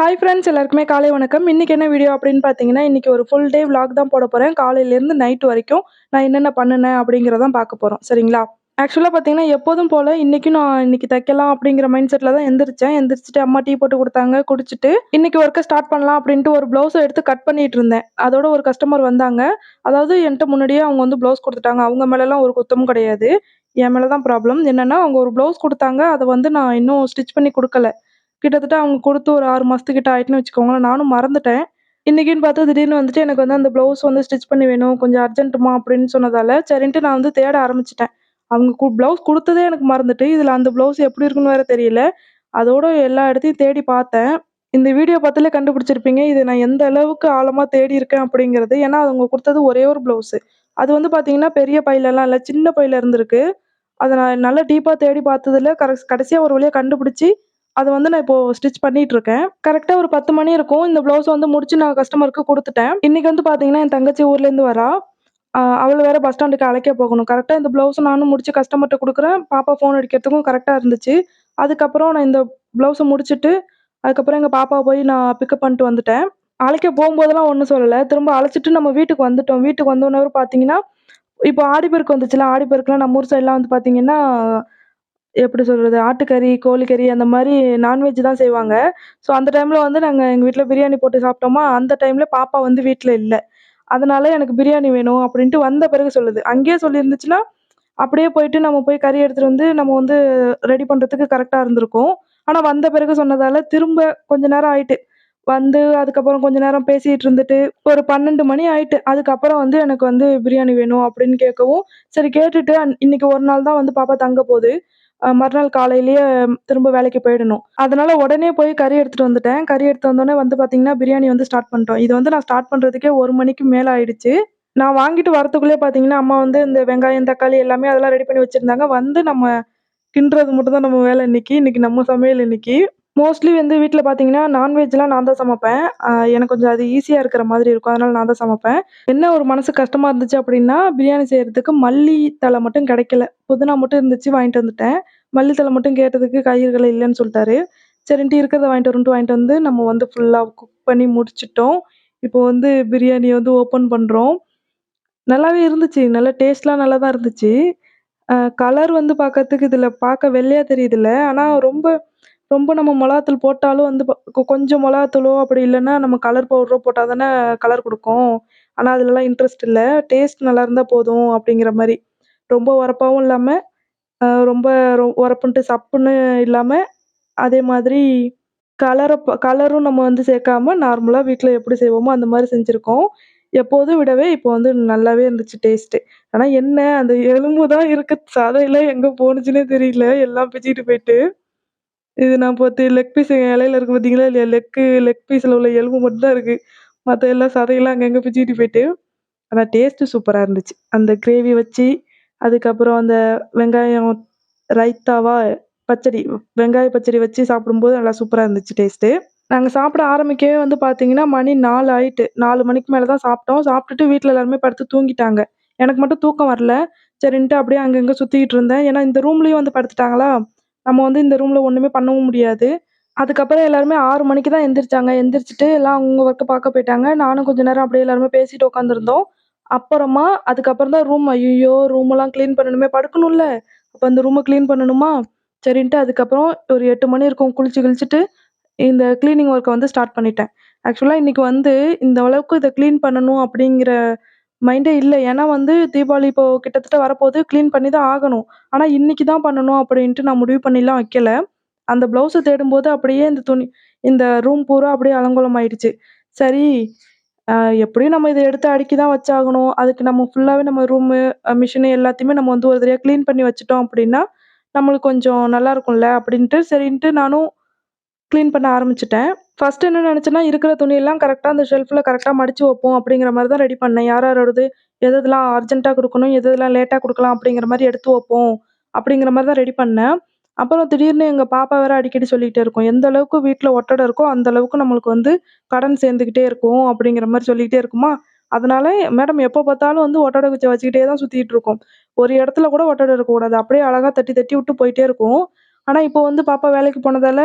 Hi friends எல்லாருக்குமே காலை வணக்கம். இன்றைக்கி என்ன வீடியோ அப்படின்னு பார்த்தீங்கன்னா இன்றைக்கி ஒரு ஃபுல் டே விலாக் தான் போட போகிறேன் காலையிலேருந்து நைட் வரைக்கும் நான் என்னென்ன பண்ணினேன் அப்படிங்கிறதான் பார்க்க போகிறோம் சரிங்களா? ஆக்சுவலாக பார்த்தீங்கன்னா எப்போதும் போல் இன்றைக்கும் நான் இன்றைக்கி தைக்கலாம் அப்படிங்கிற மைண்ட் செட்டில் தான் எந்திரிச்சேன். எந்திரிச்சிட்டு அம்மா டீ போட்டு கொடுத்தாங்க குடிச்சிட்டு இன்றைக்கி ஒர்க்கை ஸ்டார்ட் பண்ணலாம் அப்படின்ட்டு ஒரு ப்ளவுஸை எடுத்து கட் பண்ணிகிட்டு இருந்தேன். அதோட ஒரு கஸ்டமர் வந்தாங்க. அதாவது என்கிட்ட முன்னாடியே அவங்க வந்து ப்ளவுஸ் கொடுத்துட்டாங்க. அவங்க மேலெலாம் ஒரு குத்தமும் கிடையாது. என் மேலே தான் ப்ராப்ளம் என்னென்னா அவங்க ஒரு ப்ளவுஸ் கொடுத்தாங்க. அதை வந்து நான் இன்னும் ஸ்டிச் பண்ணி கொடுக்கல. கிட்டத்தட்ட அவங்க கொடுத்து ஒரு ஆறு மாதத்துக்கிட்ட ஆயிட்டுன்னு வச்சுக்கோங்களேன். நானும் மறந்துட்டேன். இன்றைக்கின்னு பார்த்தா திடீர்னு வந்துட்டு எனக்கு வந்து அந்த ப்ளவுஸ் வந்து ஸ்டிச் பண்ணி வேணும் கொஞ்சம் அர்ஜென்ட்டுமா அப்படின்னு சொன்னதால சரின்ட்டு நான் வந்து தேட ஆரம்பிச்சிட்டேன். அவங்க கு ப்ளவுஸ் கொடுத்ததே எனக்கு மறந்துட்டு இதில் அந்த ப்ளவுஸ் எப்படி இருக்குன்னு வேறு தெரியல. அதோட எல்லா இடத்தையும் தேடி பார்த்தேன். இந்த வீடியோ பார்த்தாலே கண்டுபிடிச்சிருப்பீங்க இது நான் எந்த அளவுக்கு ஆழமாக தேடி இருக்கேன் அப்படிங்கிறது. ஏன்னா அவங்க கொடுத்தது ஒரே ஒரு ப்ளவுஸு அது வந்து பார்த்தீங்கன்னா பெரிய பையிலலாம் இல்லை சின்ன பையில இருந்திருக்கு. அதை நான் நல்லா டீப்பாக தேடி பார்த்ததுல கரெக்ட் கடைசியாக ஒரு வழியாக கண்டுபிடிச்சி அதை வந்து நான் இப்போ ஸ்டிச் பண்ணிட்டு இருக்கேன் கரெக்டாக ஒரு பத்து மணி இருக்கும். இந்த ப்ளவுஸ் வந்து முடிச்சு நான் கஸ்டமருக்கு கொடுத்துட்டேன். இன்னைக்கு வந்து பார்த்தீங்கன்னா என் தங்கச்சி ஊர்லேருந்து வரா. அவளை வேற பஸ் ஸ்டாண்டுக்கு அழைக்க போகணும். கரெக்டாக இந்த ப்ளவுஸை நானும் முடிச்சு கஸ்டமர்கிட்ட கொடுக்குறேன். பாப்பா ஃபோன் அடிக்கிறதுக்கும் கரெக்டாக இருந்துச்சு. அதுக்கப்புறம் நான் இந்த ப்ளவுஸை முடிச்சுட்டு அதுக்கப்புறம் எங்கள் பாப்பாவை போய் நான் பிக்கப் பண்ணிட்டு வந்துட்டேன். அழைக்க போகும்போதெல்லாம் ஒன்றும் சொல்லலை. திரும்ப அழைச்சிட்டு நம்ம வீட்டுக்கு வந்துட்டோம். வீட்டுக்கு வந்தோன்னே பார்த்தீங்கன்னா இப்போ ஆடிப்பெருக்கு வந்துச்சுல ஆடிப்பெருக்குலாம் நம்ம ஊர் சைட்லாம் வந்து பார்த்தீங்கன்னா எப்படி சொல்கிறது ஆட்டுக்கறி கோழிக்கறி அந்த மாதிரி நான்வெஜ் தான் செய்வாங்க. ஸோ அந்த டைமில் வந்து நாங்கள் எங்கள் வீட்டில் பிரியாணி போட்டு சாப்பிட்டோமா அந்த டைமில் பாப்பா வந்து வீட்டில் இல்லை. அதனால எனக்கு பிரியாணி வேணும் அப்படின்ட்டு வந்த பிறகு சொல்லுது. அங்கேயே சொல்லியிருந்துச்சுன்னா அப்படியே போயிட்டு நம்ம போய் கறி எடுத்துகிட்டு வந்து நம்ம வந்து ரெடி பண்ணுறதுக்கு கரெக்டாக இருந்திருக்கும். ஆனால் வந்த பிறகு சொன்னதால் திரும்ப கொஞ்ச நேரம் ஆயிட்டு. வந்து அதுக்கப்புறம் கொஞ்ச நேரம் பேசிகிட்டு இருந்துட்டு ஒரு பன்னெண்டு மணி ஆயிட்டு. அதுக்கப்புறம் வந்து எனக்கு வந்து பிரியாணி வேணும் அப்படின்னு கேட்கவும் சரி கேட்டுட்டு அன்- இன்னைக்கு ஒரு நாள் தான் வந்து பாப்பா தங்க போகுது. மறுநாள் காலையிலேயே திரும்ப வேலைக்கு போயிடணும். அதனால உடனே போய் கறி எடுத்துட்டு வந்துட்டேன். கறி எடுத்து வந்தோடனே வந்து பார்த்திங்கன்னா பிரியாணி வந்து ஸ்டார்ட் பண்ணிட்டோம் இது வந்து நான் ஸ்டார்ட் பண்ணுறதுக்கே ஒரு மணிக்கு மேலே ஆயிடுச்சு. நான் வாங்கிட்டு வரத்துக்குள்ளே பார்த்தீங்கன்னா அம்மா வந்து இந்த வெங்காயம் தக்காளி எல்லாமே அதெல்லாம் ரெடி பண்ணி வச்சுருந்தாங்க. வந்து நம்ம கிண்டுறது மட்டும் தான் நம்ம வேலை இன்னைக்கு. இன்னைக்கு நம்ம சமையல் இன்னைக்கு. மோஸ்ட்லி வந்து வீட்டில் பார்த்தீங்கன்னா நான்வெஜ்லாம் நான் தான் சமைப்பேன். எனக்கு கொஞ்சம் அது ஈஸியாக இருக்கிற மாதிரி இருக்கும். அதனால நான் தான் சமைப்பேன். என்ன ஒரு மனசு கஷ்டமாக இருந்துச்சு அப்படின்னா பிரியாணி செய்கிறதுக்கு மல்லி மட்டும் கிடைக்கல. புதினா மட்டும் இருந்துச்சு வாங்கிட்டு வந்துட்டேன். மல்லி மட்டும் கேட்டதுக்கு காய்கறிகள் இல்லைன்னு சொல்லிட்டாரு. சரின்ட்டு இருக்கிறத வாங்கிட்டு வரணுன்ட்டு வாங்கிட்டு வந்து நம்ம வந்து ஃபுல்லாக குக் பண்ணி முடிச்சிட்டோம். இப்போ வந்து பிரியாணி வந்து ஓப்பன் பண்ணுறோம் நல்லாவே இருந்துச்சு. நல்ல டேஸ்ட்லாம் நல்லா தான் இருந்துச்சு கலர் வந்து பார்க்கறதுக்கு இதில் பார்க்க வெள்ளையாக தெரியுதுல்ல. ஆனால் ரொம்ப ரொம்ப நம்ம மிளகாத்தூள் போட்டாலும் வந்து ப- கொ- கொஞ்சம் மிளகாத்தூளோ அப்படி இல்லைன்னா நம்ம கலர் பவுட்ரோ போட்டால் தானே கலர் கொடுக்கும். ஆனால் அதுலலாம் இன்ட்ரெஸ்ட் இல்லை. டேஸ்ட் நல்லா இருந்தால் போதும் அப்படிங்கிற மாதிரி. ரொம்ப உரப்பாகவும் இல்லாமல் ரொம்ப ரொ- உரப்புன்ட்டு சப்புன்னு இல்லாமல் அதே மாதிரி கலரை கலரும் நம்ம வந்து சேர்க்காம நார்மலாக வீட்டில் எப்படி செய்வோமோ அந்த மாதிரி செஞ்சுருக்கோம். எப்போதும் விடவே இப்போ வந்து நல்லாவே இருந்துச்சு டேஸ்ட்டு ஆனால் என்ன அந்த எலும்பு தான் இருக்க. சதையெல்லாம் எங்கே போணுச்சுன்னே தெரியல. எல்லாம் பிச்சுக்கிட்டு போயிட்டு. இது நான் பார்த்து லெக் பீஸ் இலையில இருக்குது பார்த்தீங்களா இல்லையா? லெக்கு லெக் பீஸில் உள்ள எலும்பு மட்டும்தான் இருக்குது மற்ற எல்லாம் சதையெல்லாம் அங்கங்கே பிச்சுக்கிட்டு போயிட்டு ஆனால் டேஸ்ட்டு சூப்பராக இருந்துச்சு. அந்த கிரேவி வச்சு அதுக்கப்புறம் அந்த வெங்காயம் ரைத்தாவா பச்சடி வெங்காய பச்சடி வச்சு சாப்பிடும்போது நல்லா சூப்பராக இருந்துச்சு டேஸ்ட்டு நாங்கள் சாப்பிட ஆரம்பிக்கவே வந்து பார்த்தீங்கன்னா மணி நாலு ஆயிட்டு நாலு மணிக்கு மேலே தான் சாப்பிட்டோம். சாப்பிட்டுட்டு வீட்டில் எல்லாருமே படுத்து தூங்கிட்டாங்க. எனக்கு மட்டும் தூக்கம் வரல. சரின்ட்டு அப்படியே அங்கங்கே சுற்றிக்கிட்டு இருந்தேன். ஏன்னா இந்த ரூம்லேயும் வந்து படுத்துட்டாங்களா? நம்ம வந்து இந்த ரூமில் ஒன்றுமே பண்ணவும் முடியாது. அதுக்கப்புறம் எல்லாருமே ஆறு மணிக்கு தான் எந்திரிச்சாங்க. எந்திரிச்சிட்டு எல்லாம் அவங்க ஒர்க்கை பார்க்க போயிட்டாங்க. நானும் கொஞ்ச நேரம் அப்படியே எல்லாருமே பேசிட்டு உட்காந்துருந்தோம் அப்புறமா அதுக்கப்புறம் தான் ரூம் ஐயோ ரூமெல்லாம் க்ளீன் பண்ணணுமே படுக்கணும்ல. அப்போ அந்த ரூமை க்ளீன் பண்ணணுமா? சரின்ட்டு அதுக்கப்புறம் ஒரு எட்டு மணி இருக்கும். குளிச்சு கிழிச்சிட்டு இந்த க்ளீனிங் ஒர்க்கை வந்து ஸ்டார்ட் பண்ணிட்டேன். ஆக்சுவலாக இன்றைக்கி வந்து இந்த அளவுக்கு இதை க்ளீன் பண்ணணும் அப்படிங்கிற மைண்டே இல்லை. ஏன்னா வந்து தீபாவளி இப்போது கிட்டத்தட்ட வரப்போகுது க்ளீன் பண்ணி தான் ஆகணும். ஆனால் இன்னைக்கு தான் பண்ணணும் அப்படின்ட்டு நான் முடிவு பண்ணிலாம் வைக்கல. அந்த ப்ளவுஸை தேடும்போது அப்படியே இந்த துணி இந்த ரூம் பூரா அப்படியே அலங்கோலம் ஆயிடுச்சு சரி எப்படியும் நம்ம இதை எடுத்து அடுக்கி தான் வச்சாகணும். அதுக்கு நம்ம ஃபுல்லாகவே நம்ம ரூமு மிஷினு எல்லாத்தையுமே நம்ம வந்து ஒரு தடவையாக க்ளீன் பண்ணி வச்சுட்டோம் அப்படின்னா நம்மளுக்கு கொஞ்சம் நல்லா இருக்கும்ல அப்படின்ட்டு சரின்ட்டு நானும் க்ளீன் பண்ண ஆரம்பிச்சிட்டேன். ஃபர்ஸ்ட் என்ன நினச்சேன்னா இருக்கிற துணியெல்லாம் கரெக்டாக அந்த ஷெல்ஃபில் கரெக்டாக மடிச்சு வைப்போம் அப்படிங்கிற மாதிரி தான் ரெடி பண்ணேன். யார் யாரோடது எது எதெல்லாம் அர்ஜென்ட்டாக கொடுக்கணும் எது எதெல்லாம் லேட்டாக கொடுக்கலாம் அப்படிங்கிற மாதிரி எடுத்து வைப்போம் அப்படிங்கிற மாதிரி தான் ரெடி பண்ணேன். அப்புறம் திடீர்னு எங்கள் பாப்பா வேறு அடிக்கடி சொல்லிகிட்டே இருக்கும் எந்த அளவுக்கு வீட்டில் ஒட்டடை இருக்கோ அந்த அளவுக்கு நம்மளுக்கு வந்து கடன் சேர்ந்துக்கிட்டே இருக்கும் அப்படிங்கிற மாதிரி சொல்லிக்கிட்டே இருக்குமா? அதனால மேடம் எப்போ பார்த்தாலும் வந்து ஒட்டடை குச்சை வச்சுக்கிட்டே தான் சுற்றிட்டு இருக்கோம். ஒரு இடத்துல கூட ஒட்டடை இருக்கக்கூடாது. அப்படியே அழகாக தட்டி தட்டி விட்டு போயிட்டே இருக்கும். ஆனால் இப்போ வந்து பாப்பா வேலைக்கு போனதால்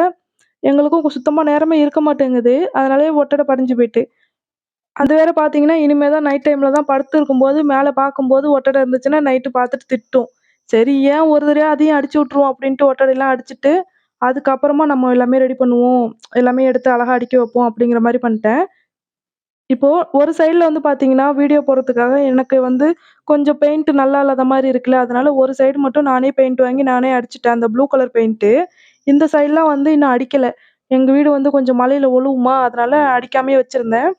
எங்களுக்கும் சுத்தமாக நேரமே இருக்க மாட்டேங்குது. அதனாலேயே ஒட்டடை படிஞ்சு போயிட்டு. அது வேற பார்த்தீங்கன்னா, இனிமேல் தான் நைட் டைமில் தான் படுத்து இருக்கும்போது, மேலே பார்க்கும்போது ஒட்டடை இருந்துச்சுன்னா, நைட்டு பார்த்துட்டு திட்டும். சரி ஏன் ஒரு தடவையா அதையும் அடிச்சு விட்ருவோம் அப்படின்ட்டு ஒட்டடைலாம் அடிச்சுட்டு, அதுக்கப்புறமா நம்ம எல்லாமே ரெடி பண்ணுவோம். எல்லாமே எடுத்து அழகா அடிக்க வைப்போம் அப்படிங்கிற மாதிரி பண்ணிட்டேன். இப்போது ஒரு சைடில் வந்து பார்த்தீங்கன்னா, வீடியோ போடுறதுக்காக எனக்கு வந்து கொஞ்சம் பெயிண்ட் நல்லா இல்லாத மாதிரி இருக்குல்ல, அதனால ஒரு சைடு மட்டும் நானே பெயிண்ட் வாங்கி நானே அடிச்சிட்டேன் அந்த ப்ளூ கலர் பெயிண்ட்டு. இந்த சைட்லாம் வந்து இன்னும் அடிக்கலை எங்கள் வீடு வந்து கொஞ்சம் மலையில் ஒழுகுமா, அதனால் அடிக்காமயே வச்சுருந்தேன்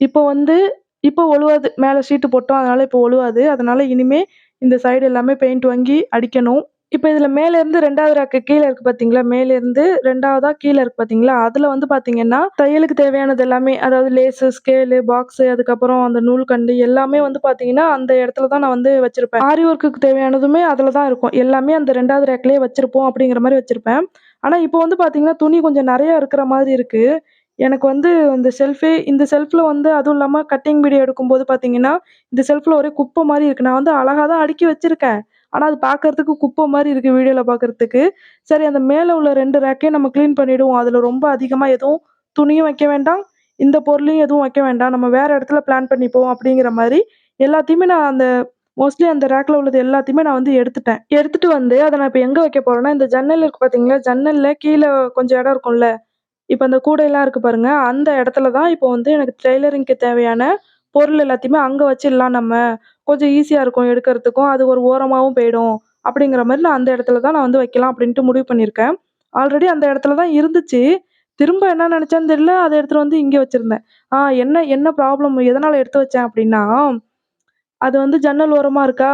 இப்போ வந்து இப்போ ஒழுவாது. மேலே ஷீட்டு போட்டோம். அதனால் இப்போ ஒழுவாது. அதனால் இனிமேல் இந்த சைடு எல்லாமே பெயிண்ட் வாங்கி அடிக்கணும். இப்போ இதுல மேலேருந்து ரெண்டாவது ரேக்கு கீழ இருக்கு பார்த்தீங்களா? மேலேருந்து 2வதா கீழ இருக்கு பார்த்தீங்களா? அதுல வந்து பார்த்தீங்கன்னா, தையலுக்கு தேவையானது எல்லாமே அதாவது லேஸு, ஸ்கேலு, பாக்ஸு அதுக்கப்புறம் அந்த நூல்கண்டு எல்லாமே வந்து பார்த்தீங்கன்னா, அந்த இடத்துல தான் நான் வந்து வச்சிருப்பேன். ஆரி ஒர்க்குக்கு தேவையானதுமே அதில் தான் இருக்கும். எல்லாமே அந்த ரெண்டாவது ரேக்லேயே வச்சிருப்போம் அப்படிங்கிற மாதிரி வச்சிருப்பேன். ஆனால் இப்போ வந்து பார்த்தீங்கன்னா, துணி கொஞ்சம் நிறையா இருக்கிற மாதிரி இருக்கு. எனக்கு வந்து இந்த செல்ஃபே இந்த செல்ஃபில் வந்து அதுவும் இல்லாமல் கட்டிங் வீடியோ எடுக்கும்போது பார்த்தீங்கன்னா, இந்த செல்ஃபில் ஒரே குப்பை மாதிரி இருக்குது நான் வந்து அழகாக தான் அடுக்கி வச்சுருக்கேன் ஆனால் அது பார்க்கறதுக்கு குப்பை மாதிரி இருக்குது வீடியோவில் பார்க்கறதுக்கு. சரி அந்த மேலே உள்ள ரெண்டு ரேக்கையும் நம்ம க்ளீன் பண்ணிவிடுவோம் அதில் ரொம்ப அதிகமாக எதுவும் துணியும் வைக்க வேண்டாம். இந்த பொருளையும் எதுவும் வைக்க வேண்டாம். நம்ம வேறு இடத்துல பிளான் பண்ணிப்போம் அப்படிங்கிற மாதிரி எல்லாத்தையுமே நான் அந்த மோஸ்ட்லி அந்த ரேக்கில் உள்ளது எல்லாத்தையுமே நான் வந்து எடுத்துட்டேன். எடுத்துகிட்டு வந்து அதை நான் இப்போ எங்கே வைக்க போகிறேன்னா இந்த ஜன்னல் இருக்கு பார்த்தீங்களா? ஜன்னலில் கீழே கொஞ்சம் இடம் இருக்கும்ல. இப்போ அந்த கூடையெல்லாம் இருக்குது பாருங்கள் அந்த இடத்துல தான் இப்போ வந்து எனக்கு டெய்லரிங்க்கு தேவையான பொருள் எல்லாத்தையுமே அங்கே வச்சிடலாம் நம்ம. கொஞ்சம் ஈஸியாக இருக்கும் எடுக்கிறதுக்கும் அது ஒரு ஓரமாகவும் போயிடும். அப்படிங்கிற மாதிரி நான் அந்த இடத்துல தான் நான் வந்து வைக்கலாம் அப்படின்ட்டு முடிவு பண்ணியிருக்கேன். ஆல்ரெடி அந்த இடத்துல தான் இருந்துச்சு. திரும்ப என்ன நினச்சேன்னு தெரியல. அதை எடுத்துகிட்டு வந்து இங்கே வச்சுருந்தேன் ஆ என்ன என்ன ப்ராப்ளம் எதனால் எடுத்து வச்சேன் அப்படின்னா, அது வந்து ஜன்னல் ஓரமாக இருக்கா,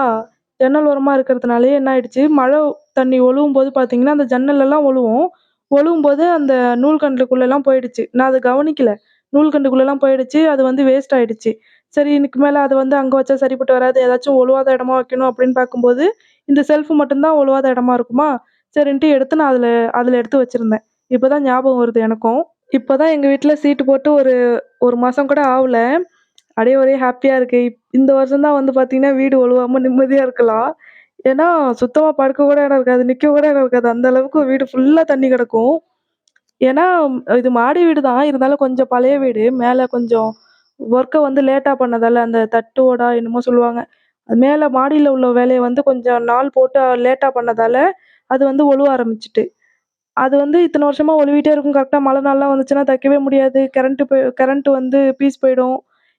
ஜன்னல் ஓரமாக இருக்கிறதுனாலயே என்ன ஆயிடுச்சு, மழை தண்ணி ஒழுவும் போது பார்த்தீங்கன்னா, அந்த ஜன்னலெல்லாம் ஒழுவும் ஒழுவும் போது அந்த நூல்கண்டுக்குள்ளெல்லாம் போயிடுச்சு. நான் அதை கவனிக்கல. நூல்கண்டுக்குள்ளெல்லாம் போயிடுச்சு. அது வந்து வேஸ்ட் ஆயிடுச்சு. சரி இதுக்கு மேலே அதை வந்து அங்கே வச்சா சரிப்பட்டு வராது. ஏதாச்சும் ஒழுவாத இடமா வைக்கணும் அப்படின்னு பார்க்கும்போது, இந்த செல்ஃப் மட்டும்தான் ஒழுவாத இடமா இருக்குமா, சரின்ட்டு எடுத்து நான் அதில் அதில் எடுத்து வச்சிருந்தேன். இப்போ தான் ஞாபகம் வருது எனக்கும். இப்போ தான் எங்கள் வீட்டில் சீட்டு போட்டு ஒரு ஒரு மாதம் கூட ஆகல அப்படியே ஒரே ஹாப்பியாக இருக்குது இப் இந்த வருஷம் தான் வந்து பார்த்திங்கன்னா வீடு ஒழுவாமல் நிம்மதியாக இருக்கலாம். ஏன்னா, சுத்தமாக படுக்க கூட இடம் இருக்காது. நிற்க கூட இடம் இருக்காது. அந்த அளவுக்கு வீடு ஃபுல்லாக தண்ணி கிடக்கும். ஏன்னா, இது மாடி வீடு தான். இருந்தாலும் கொஞ்சம் பழைய வீடு. மேலே கொஞ்சம் ஒர்க்கை வந்து லேட்டாக பண்ணதால் அந்த தட்டு என்னமோ சொல்லுவாங்க. அது மேலே மாடியில் உள்ள வேலையை வந்து கொஞ்சம் நாள் போட்டு லேட்டாக பண்ணதால் அது வந்து ஒழுவ ஆரம்பிச்சிட்டு அது வந்து இத்தனை வருஷமாக ஒழுவிட்டே இருக்கும். கரெக்டாக மழை நாள்லாம் வந்துச்சுன்னா தைக்கவே முடியாது. கரண்ட்டு போய் கரண்ட்டு வந்து பீஸ் போயிடும்.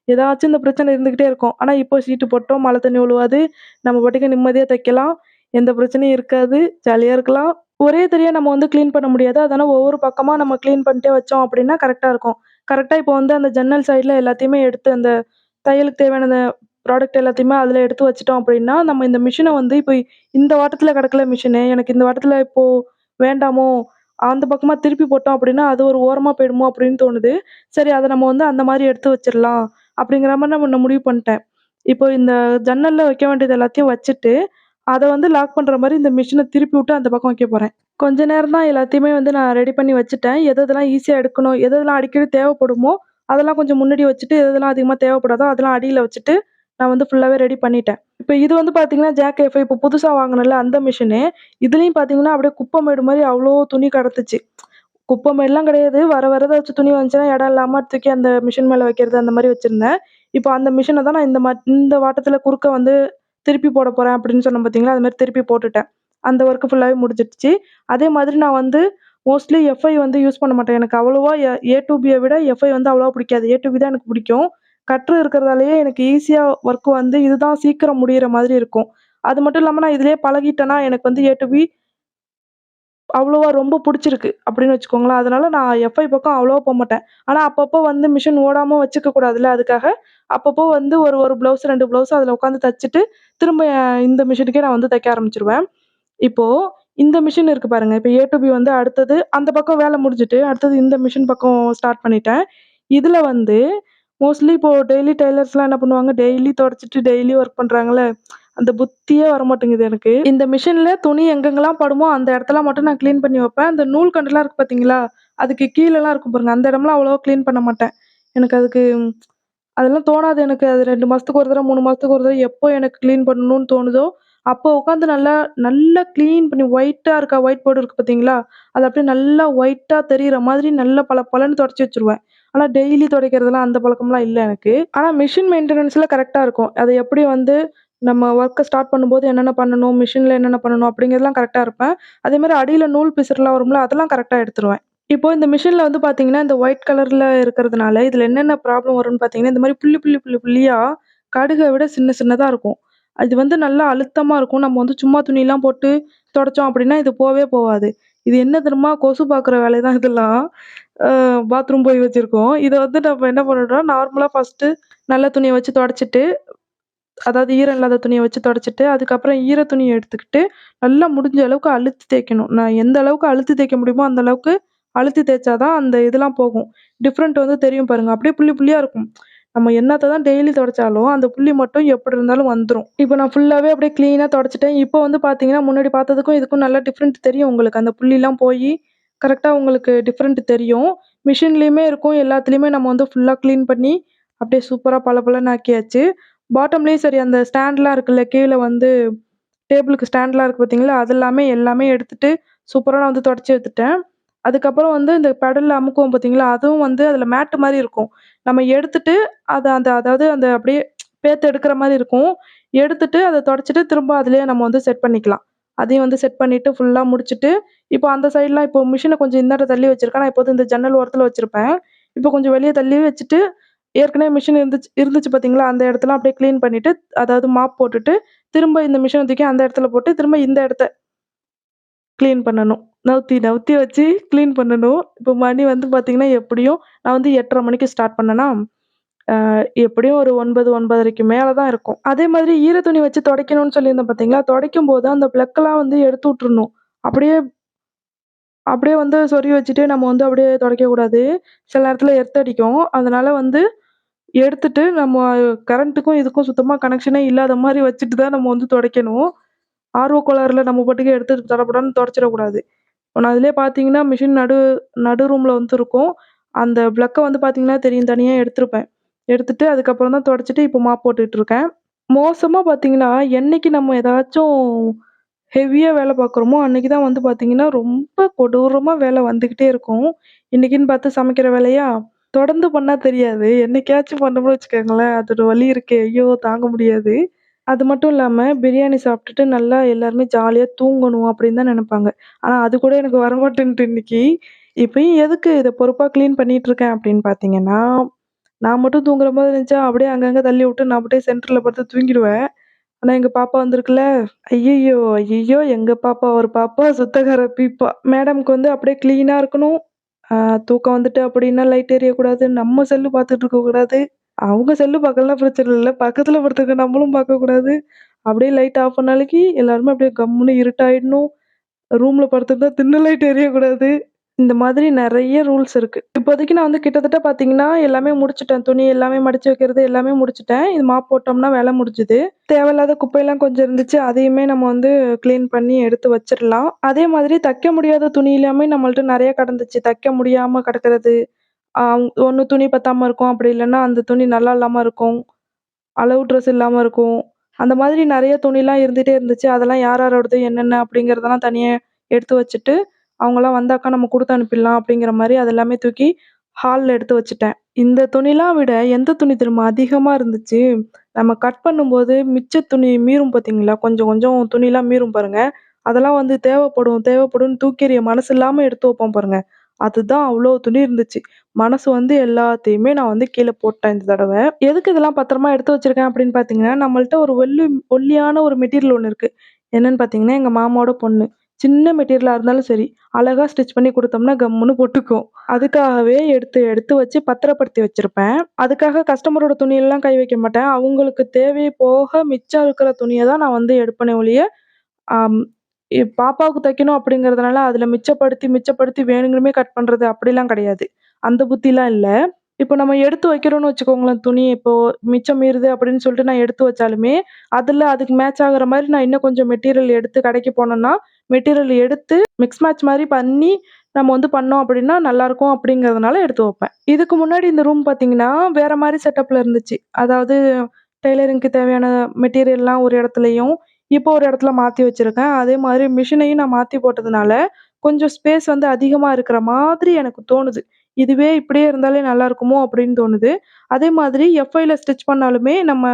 ஏதாச்சும் இந்த பிரச்சனை இருந்துக்கிட்டே இருக்கும். ஆனால் இப்போ ஷீட்டு போட்டோம். மழை தண்ணி ஒழுவாது. நம்ம பாட்டுக்கு நிம்மதியாக தைக்கலாம். எந்த பிரச்சனையும் இருக்காது. ஜாலியாக இருக்கலாம். ஒரே தடவையா நம்ம வந்து க்ளீன் பண்ண முடியாது. அதனால் ஒவ்வொரு பக்கமாக நம்ம க்ளீன் பண்ணிட்டே வச்சோம் அப்படின்னா கரெக்டாக இருக்கும். கரெக்டாக இப்போ வந்து அந்த ஜன்னல் சைடில் எல்லாத்தையுமே எடுத்து அந்த தையலுக்கு தேவையான அந்த ப்ராடக்ட் எல்லாத்தையுமே அதில் எடுத்து வச்சுட்டோம் அப்படின்னா, நம்ம இந்த மிஷினை வந்து இப்போ இந்த வாட்டத்தில் கிடக்குல மிஷினு. எனக்கு இந்த வாட்டத்தில் இப்போது வேண்டாமோ, அந்த பக்கமாக திருப்பி போட்டோம் அப்படின்னா, அது ஒரு ஓரமாக போயிடுமோ அப்படின்னு தோணுது. சரி அதை நம்ம வந்து அந்த மாதிரி எடுத்து வச்சிடலாம் அப்படிங்கிற மாதிரி நான் முன்ன முடிவு பண்ணிட்டேன். இப்போ இந்த ஜன்னலில் வைக்க வேண்டியது எல்லாத்தையும் வச்சுட்டு, அதை வந்து லாக் பண்ணுற மாதிரி இந்த மிஷினை திருப்பி விட்டு அந்த பக்கம் வைக்க போகிறேன் கொஞ்ச நேரம் தான் எல்லாத்தையுமே வந்து நான் ரெடி பண்ணி வச்சுட்டேன். எது எதெல்லாம் ஈஸியா எடுக்கணும், எது எதெல்லாம் அடிக்கடி தேவைப்படுமோ, அதெல்லாம் கொஞ்சம் முன்னாடி வச்சுட்டு, எது எதெல்லாம் அதிகமா தேவைப்படாதோ அதெல்லாம் அடியில வச்சுட்டு, நான் வந்து ஃபுல்லாவே ரெடி பண்ணிட்டேன். இப்ப இது வந்து பார்த்தீங்கன்னா, ஜாக் எஃப் இப்போ புதுசா வாங்குனேன்ல அந்த மிஷினு. இதுலயும் பார்த்தீங்கன்னா, அப்படியே குப்பை மேடு மாரி அவ்ளோ துணி கிடந்துச்சு. குப்பை மேடுலாம் கிடையாது. வர வர ஏதாச்சும் துணி வந்துச்சுன்னா, இடம் இல்லாம தூக்கி அந்த மிஷின் மேல வைக்கிறது அந்த மாரி வச்சிருந்தேன். இப்போ அந்த மிஷின தான் நான் இந்த மா இந்த வாட்டத்தில் குறுக்க வந்து திருப்பி போட போறேன் அப்படின்னு சொன்னேன் பார்த்தீங்களா, அது மாரி திருப்பி போட்டுட்டேன். அந்த ஒர்க் ஃபுல்லாகவே முடிஞ்சிடுச்சு. அதே மாதிரி நான் வந்து மோஸ்ட்லி எஃப்ஐ வந்து யூஸ் பண்ண மாட்டேன். எனக்கு அவ்வளோவா ஏ டூபியை விட எஃப்ஐ வந்து அவ்வளோவா பிடிக்காது. ஏ டூ பி தான் எனக்கு பிடிக்கும். கட்ரு இருக்கிறதாலேயே எனக்கு ஈஸியாக ஒர்க் வந்து இதுதான் சீக்கிரம் முடியிற மாதிரி இருக்கும். அது மட்டும் இல்லாமல் நான் இதிலே பழகிட்டேன்னா, எனக்கு வந்து ஏ டு பி அவ்வளோவா ரொம்ப பிடிச்சிருக்கு அப்படின்னு வச்சுக்கோங்களேன். அதனால நான் எஃப்ஐ பக்கம் அவ்வளவா போமாட்டேன். ஆனால் அப்பப்போ வந்து மிஷின் ஓடாமல் வச்சுக்க கூடாதுல்ல, அதுக்காக அப்பப்போ வந்து ஒரு ஒரு ப்ளவுஸ் ரெண்டு ப்ளவுஸ் அதில் உட்காந்து தச்சுட்டு, திரும்ப இந்த மிஷினுக்கே நான் வந்து தைக்க ஆரம்பிச்சிருவேன் இப்போ இந்த மிஷின் இருக்கு பாருங்க. இப்போ ஏ டு பி வந்து அடுத்தது அந்த பக்கம் வேலை முடிஞ்சுட்டு, அடுத்தது இந்த மிஷின் பக்கம் ஸ்டார்ட் பண்ணிட்டேன். இதில் வந்து மோஸ்ட்லி இப்போ டெய்லி டெய்லர்ஸ்லாம் என்ன பண்ணுவாங்க, டெய்லி தொடச்சுட்டு டெய்லி ஒர்க் பண்ணுறாங்களே அந்த புத்தியே வரமாட்டேங்குது எனக்கு. இந்த மிஷினில் துணி எங்கெங்கெல்லாம் படுமோ அந்த இடத்துல மட்டும் நான் க்ளீன் பண்ணி வைப்பேன். அந்த நூல் கண்டுலாம் இருக்குது பார்த்தீங்களா, அதுக்கு கீழெல்லாம் இருக்கும் பாருங்க, அந்த இடம்லாம் அவ்வளோவா க்ளீன் பண்ண மாட்டேன். எனக்கு அதுக்கு அதெல்லாம் தோணாது எனக்கு. அது ரெண்டு மாதத்துக்கு ஒரு தடவை மூணு மாதத்துக்கு ஒரு தடவை எப்போ எனக்கு க்ளீன் பண்ணணும்னு தோணுதோ, அப்போ உட்காந்து நல்லா நல்லா க்ளீன் பண்ணி ஒயிட்டாக இருக்கா ஒயிட் போர்டு இருக்குது பார்த்தீங்களா? அது அப்படியே நல்லா ஒயிட்டாக தெரிகிற மாதிரி நல்லா பளபளன்னு துடச்சி வச்சுருவேன். ஆனால் டெய்லி துடைக்கிறதுலாம் அந்த பழக்கம்லாம் இல்லை எனக்கு. ஆனால் மிஷின் மெயின்டெனன்ஸில் கரெக்டாக இருக்கும். அது எப்படி வந்து நம்ம ஒர்க்கை ஸ்டார்ட் பண்ணும்போது என்னென்ன பண்ணணும், மிஷினில் என்னென்ன பண்ணணும் அப்படிங்கிறதுலாம் கரெக்டாக இருப்பேன். அதேமாதிரி அடியில் நூல் பிசுறுலாம் வரும்ல, அதெல்லாம் கரெக்டாக எடுத்துருவேன். இப்போ இந்த மிஷினில் வந்து பார்த்தீங்கன்னா, இந்த ஒயிட் கலரில் இருக்கிறதுனால, இதில் என்னென்ன ப்ராப்ளம் வரும்னு பார்த்தீங்கன்னா, இந்த மாதிரி புள்ளி, புள்ளி, புள்ளி, புள்ளியாக கடுகை விட சின்ன சின்னதாக இருக்கும். அது வந்து நல்லா அழுத்தமாக இருக்கும். நம்ம வந்து சும்மா துணியெலாம் போட்டு தொடச்சோம் அப்படின்னா, இது போவே போகாது இது என்ன தெரியுமா? கொசு பார்க்குற வேலை தான் இதெல்லாம். பாத்ரூம் போய் வச்சுருக்கோம் இதை வந்து நம்ம என்ன பண்ணணும்னா, நார்மலாக ஃபர்ஸ்ட்டு நல்ல துணியை வச்சு துடச்சிட்டு அதாவது ஈரம் இல்லாத துணியை வச்சு தொடச்சுட்டு, அதுக்கப்புறம் ஈர துணியை எடுத்துக்கிட்டு, நல்லா முடிஞ்ச அளவுக்கு அழுத்தி தேய்க்கணும். நான் எந்த அளவுக்கு அழுத்தி தேய்க்க முடியுமோ, அந்த அளவுக்கு அழுத்தி தேய்ச்சா தான் அந்த இதெல்லாம் போகும். டிஃப்ரெண்ட் வந்து தெரியும் பாருங்கள் அப்படியே புள்ளி புள்ளியாக இருக்கும். நம்ம என்னத்தை தான் டெய்லி தொடச்சாலும், அந்த புள்ளி மட்டும் எப்படி இருந்தாலும் வந்துடும் இப்போ நான் ஃபுல்லாகவே அப்படியே க்ளீனாக தொடச்சிட்டேன் இப்போ வந்து பார்த்தீங்கன்னா, முன்னாடி பார்த்ததுக்கும் இதுக்கும் நல்லா டிஃப்ரெண்ட் தெரியும் உங்களுக்கு. அந்த புள்ளிலாம் போய் கரெக்டாக உங்களுக்கு டிஃப்ரெண்ட் தெரியும். மிஷின்லேயுமே இருக்கும். எல்லாத்துலேயுமே நம்ம வந்து ஃபுல்லாக க்ளீன் பண்ணி, அப்படியே சூப்பராக பளபளன்னு ஆக்கியாச்சு. பாட்டம்லேயும் சரி, அந்த ஸ்டாண்ட்லாம் இருக்குல்ல, கீழே வந்து டேபிளுக்கு ஸ்டாண்ட்லாம் இருக்குது பார்த்தீங்களா? அது எல்லாமே எல்லாமே எடுத்துட்டு, சூப்பராக நான் வந்து தொடச்சி எடுத்துட்டேன். அதுக்கப்புறம் வந்து இந்த பெடலில் அமுக்குவோம் பார்த்தீங்களா? அதுவும் வந்து அதில் மேட்டு மாதிரி இருக்கும். நம்ம எடுத்துட்டு, அதை அந்த அதாவது அந்த அப்படியே பேத்து எடுக்கிற மாதிரி இருக்கும். எடுத்துட்டு அதை தொடச்சிட்டு திரும்ப அதிலேயே நம்ம வந்து செட் பண்ணிக்கலாம். அதையும் வந்து செட் பண்ணிவிட்டு ஃபுல்லாக முடிச்சுட்டு, இப்போ அந்த சைட்லாம் இப்போ மிஷினை கொஞ்சம் இந்த தள்ளி வச்சுருக்கேன் நான் இப்போது இந்த ஜன்னல் ஓரத்தில் வச்சுருப்பேன் இப்போ கொஞ்சம் வெளியே தள்ளி வச்சுட்டு, ஏற்கனவே மிஷின் இருந்துச்சு இருந்துச்சு பார்த்தீங்களா? அந்த இடத்துல அப்படியே கிளீன் பண்ணிவிட்டு அதாவது மாப் போட்டுட்டு, திரும்ப இந்த மிஷினை தூக்கி அந்த இடத்துல போட்டு, திரும்ப இந்த இடத்த க்ளீன் பண்ணணும். நவுத்தி நவுத்தி வச்சு க்ளீன் பண்ணணும். இப்போ மணி வந்து பார்த்திங்கன்னா எப்படியும் நான் வந்து 8:30 மணிக்கு ஸ்டார்ட் பண்ணேன்னா எப்படியும் ஒரு ஒன்பது ஒன்பதரைக்கு மேலே தான் இருக்கும். அதே மாதிரி ஈர துணி வச்சு துடைக்கணும்னு சொல்லியிருந்தேன் பார்த்தீங்களா? துடைக்கும்போது அந்த ப்ளக்லாம் வந்து எடுத்து விட்டுறணும். அப்படியே அப்படியே வந்து சொறி வச்சுட்டு நம்ம வந்து அப்படியே துடைக்கக்கூடாது. சில நேரத்தில் எர்த்தடிக்கும் அதனால் வந்து எடுத்துட்டு நம்ம கரண்ட்டுக்கும் இதுக்கும் சுத்தமாக கனெக்ஷனே இல்லாத மாதிரி வச்சுட்டு தான் நம்ம வந்து துடைக்கணும். ஆர்வ கோளாறுல நம்ம பாட்டுக்கு எடுத்து தடப்படான்னு துடைச்சிடக்கூடாது. இப்போ நான் பார்த்தீங்கன்னா, மிஷின் நடு நடு ரூமில் வந்து இருக்கும். அந்த ப்ளக்கை வந்து பார்த்தீங்கன்னா தெரியும். தனியாக எடுத்திருப்பேன். எடுத்துட்டு அதுக்கப்புறம் தான் துடச்சிட்டு இப்போ மாப் போட்டுட்ருக்கேன் மோசமாக பார்த்தீங்கன்னா, என்னைக்கு நம்ம ஏதாச்சும் ஹெவியாக வேலை பார்க்குறோமோ, அன்றைக்கி தான் வந்து பார்த்திங்கன்னா ரொம்ப கொடூரமாக வேலை வந்துக்கிட்டே இருக்கும். இன்றைக்கின்னு பார்த்து சமைக்கிற வேலையா, தொடர்ந்து பண்ணால் தெரியாது. என்னைக்காச்சும் பண்ணோம்னு வச்சுக்கோங்களேன், அதோட வலி இருக்கே! ஐயோ! தாங்க முடியாது. அது மட்டும் இல்லாமல் பிரியாணி சாப்பிட்டுட்டு நல்லா எல்லாருமே ஜாலியாக தூங்கணும் அப்படின்னு தான் நினப்பாங்க ஆனால் அது கூட எனக்கு வரமாட்டேன்ட்டு இன்னைக்கு. இப்பயும் எதுக்கு இதை பொறுப்பாக க்ளீன் பண்ணிகிட்ருக்கேன் இருக்கேன் அப்படின்னு பார்த்தீங்கன்னா, நான் மட்டும் தூங்குற மாதிரி இருந்துச்சா, அப்படியே அங்கங்கே தள்ளி விட்டு நான் அப்படியே சென்டரில் படுத்து தூங்கிடுவேன். ஆனால் எங்கள் பாப்பா வந்திருக்குல்ல, ஐய்யய்யோ! ஐய்யய்யோ! எங்கள் பாப்பா ஒரு பாப்பா சுத்தக்கார பீப்பா. மேடம்க்கு வந்து அப்படியே க்ளீனாக இருக்கணும். தூக்கம் வந்துட்டு அப்படின்னா லைட் எரியக்கூடாது. நம்ம செல்லு பார்த்துட்டு இருக்கக்கூடாது. அவங்க செல்லு பார்க்கலாம் பிரச்சனை இல்லை பக்கத்தில் படுத்துருக்க நம்மளும் பார்க்கக்கூடாது. அப்படியே லைட் ஆஃப் பண்ணாலைக்கு எல்லாருமே அப்படியே கம்முன்னு இருட்டாயிடணும். ரூமில் படுத்துருந்தா திண்ண லைட் எரியக்கூடாது. இந்த மாதிரி நிறைய ரூல்ஸ் இருக்குது இப்போதைக்கு நான் வந்து கிட்டத்தட்ட பார்த்தீங்கன்னா, எல்லாமே முடிச்சுட்டேன். துணி எல்லாமே மடித்து வைக்கிறது எல்லாமே முடிச்சுட்டேன். இது மாப் போட்டோம்னா வேலை முடிஞ்சுது. தேவையில்லாத குப்பையெல்லாம் கொஞ்சம் இருந்துச்சு. அதையுமே நம்ம வந்து க்ளீன் பண்ணி எடுத்து வச்சிடலாம் அதே மாதிரி தைக்க முடியாத துணி எல்லாமே நம்மள்ட்ட நிறைய கிடந்துச்சு. தைக்க முடியாமல் கிடக்கிறது. ஒன்று துணி பத்தாம இருக்கும். அப்படி இல்லைன்னா அந்த துணி நல்லா இல்லாமல் இருக்கும். அளவு ட்ரெஸ் இல்லாமல் இருக்கும். அந்த மாதிரி நிறைய துணிலாம் இருந்துகிட்டே இருந்துச்சு. அதெல்லாம் யார் யாரோடது என்னென்ன அப்படிங்கிறதெல்லாம் தனியாக எடுத்து வச்சுட்டு, அவங்களாம் வந்தாக்கா நம்ம கொடுத்து அனுப்பிடலாம் அப்படிங்கிற மாதிரி அது எல்லாமே தூக்கி ஹாலில் எடுத்து வச்சுட்டேன். இந்த துணிலாம் விட எந்த துணி திரும்ப அதிகமாக இருந்துச்சு? நம்ம கட் பண்ணும்போது மிச்ச துணி மீறும் பார்த்தீங்களா? கொஞ்சம் கொஞ்சம் துணிலாம் மீறும் பாருங்கள் அதெல்லாம் வந்து தேவைப்படும் தேவைப்படும்னு தூக்கி எறிய மனசு இல்லாமல் எடுத்து வைப்போம் பாருங்கள் அதுதான் அவ்வளோ துணி இருந்துச்சு. மனசு வந்து எல்லாத்தையுமே நான் வந்து கீழே போட்டேன் இந்த தடவை எதுக்கு இதெல்லாம் பத்திரமா எடுத்து வச்சிருக்கேன் அப்படின்னு பார்த்தீங்கன்னா, நம்மள்ட்ட ஒரு ஒல்லி ஒல்லியான ஒரு மெட்டீரியல் ஒன்று இருக்குது என்னன்னு பார்த்தீங்கன்னா, எங்கள் மாமாவோட பொண்ணு. சின்ன மெட்டீரியலாக இருந்தாலும் சரி, அழகாக ஸ்டிச் பண்ணி கொடுத்தோம்னா கம்முன்னு போட்டுக்கும். அதுக்காகவே எடுத்து எடுத்து வச்சு பத்திரப்படுத்தி வச்சுருப்பேன் அதுக்காக கஸ்டமரோட துணியெல்லாம் கை வைக்க மாட்டேன். அவங்களுக்கு தேவை போக மிச்சம் இருக்கிற துணியை தான் நான் வந்து எடுப்பேனே ஒழிய, பாப்பாவுக்கு தைக்கணும் அப்படிங்கிறதுனால அதில் மிச்சப்படுத்தி மிச்சப்படுத்தி வேணுங்கணுமே கட் பண்ணுறது அப்படிலாம் கிடையாது. அந்த புத்திலாம் இல்லை இப்போ நம்ம எடுத்து வைக்கிறோம்னு வச்சுக்கோங்களேன் துணி இப்போ மிச்சம் மீறுது அப்படின்னு சொல்லிட்டு நான் எடுத்து வச்சாலுமே, அதில் அதுக்கு மேட்ச் ஆகுற மாதிரி நான் இன்னும் கொஞ்சம் மெட்டீரியல் எடுத்து கடைக்கு போனேன்னா, மெட்டீரியல் எடுத்து மிக்ஸ் மேட்ச் மாதிரி பண்ணி நம்ம வந்து பண்ணோம் அப்படின்னா நல்லாயிருக்கும் அப்படிங்கிறதுனால எடுத்து வைப்பேன். இதுக்கு முன்னாடி இந்த ரூம் பார்த்தீங்கன்னா, வேறு மாதிரி செட்டப்பில் இருந்துச்சு. அதாவது டெய்லரிங்க்கு தேவையான மெட்டீரியல்லாம் ஒரு இடத்துலையும் இப்போ ஒரு இடத்துல மாற்றி வச்சுருக்கேன் அதே மாதிரி மிஷினையும் நான் மாற்றி போட்டதுனால, கொஞ்சம் ஸ்பேஸ் வந்து அதிகமாக இருக்கிற மாதிரி எனக்கு தோணுது. இதுவே இப்படியே இருந்தாலே நல்லாருக்குமோ அப்படின்னு தோணுது. அதே மாதிரி எஃப்ஐல ஸ்டிச் பண்ணாலுமே நம்ம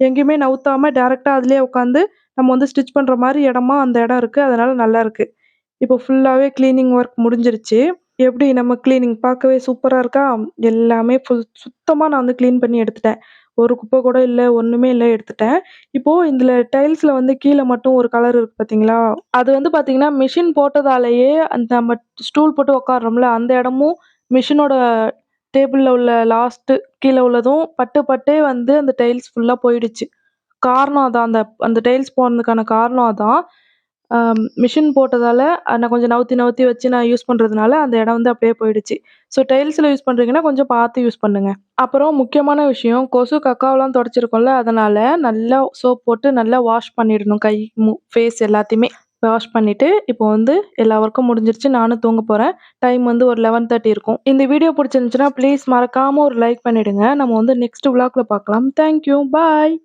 எங்கேயுமே நவுத்தாமல் டேரெக்டாக அதிலே உட்காந்து நம்ம வந்து ஸ்டிச் பண்ணுற மாதிரி இடமா அந்த இடம் இருக்குது அதனால் நல்லாயிருக்கு இப்போ ஃபுல்லாகவே க்ளீனிங் ஒர்க் முடிஞ்சிருச்சு. எப்படி நம்ம க்ளீனிங் பார்க்கவே சூப்பராக இருக்கா? எல்லாமே ஃபுல் சுத்தமாக நான் வந்து க்ளீன் பண்ணி எடுத்துட்டேன். ஒரு குப்பை கூட இல்லை ஒன்றுமே இல்லை எடுத்துட்டேன். இப்போது இதில் டைல்ஸில் வந்து கீழே மட்டும் ஒரு கலர் இருக்குது பார்த்தீங்களா? அது வந்து பார்த்தீங்கன்னா, மிஷின் போட்டதாலேயே அந்த நம்ம ஸ்டூல் போட்டு உட்கார்றோம்ல, அந்த இடமும் மிஷினோட டேபிளில் உள்ள லாஸ்ட்டு கீழே உள்ளதும் பட்டு பட்டே வந்து அந்த டைல்ஸ் ஃபுல்லாக போயிடுச்சு. காரணம் அதான். அந்த அந்த டைல்ஸ் போனதுக்கான காரணம் அதான். மிஷின் போட்டதால நான் கொஞ்சம் நவுத்தி நவுத்தி வச்சு நான் யூஸ் பண்ணுறதுனால அந்த இடம் வந்து அப்படியே போயிடுச்சு. ஸோ டைல்ஸில் யூஸ் பண்ணுறீங்கன்னா கொஞ்சம் பார்த்து யூஸ் பண்ணுங்கள் அப்புறம் முக்கியமான விஷயம், கொசு கக்காவெலாம் தொடச்சிருக்கோம்ல, அதனால் நல்லா சோப் போட்டு நல்லா வாஷ் பண்ணிடணும். கை, மு ஃபேஸ் எல்லாத்தையுமே. வாஷ் பண்ணிவிட்டு இப்போ வந்து எல்லா ஒர்க்கும் முடிஞ்சிருச்சு. நானும் தூங்க போகிறேன் டைம் வந்து ஒரு 11:30 இருக்கும். இந்த வீடியோ பிடிச்சிருந்துச்சுன்னா, ப்ளீஸ் மறக்காமல் ஒரு லைக் பண்ணிவிடுங்க நம்ம வந்து நெக்ஸ்ட் விளாக்ல பார்க்கலாம். Thank you. பாய்.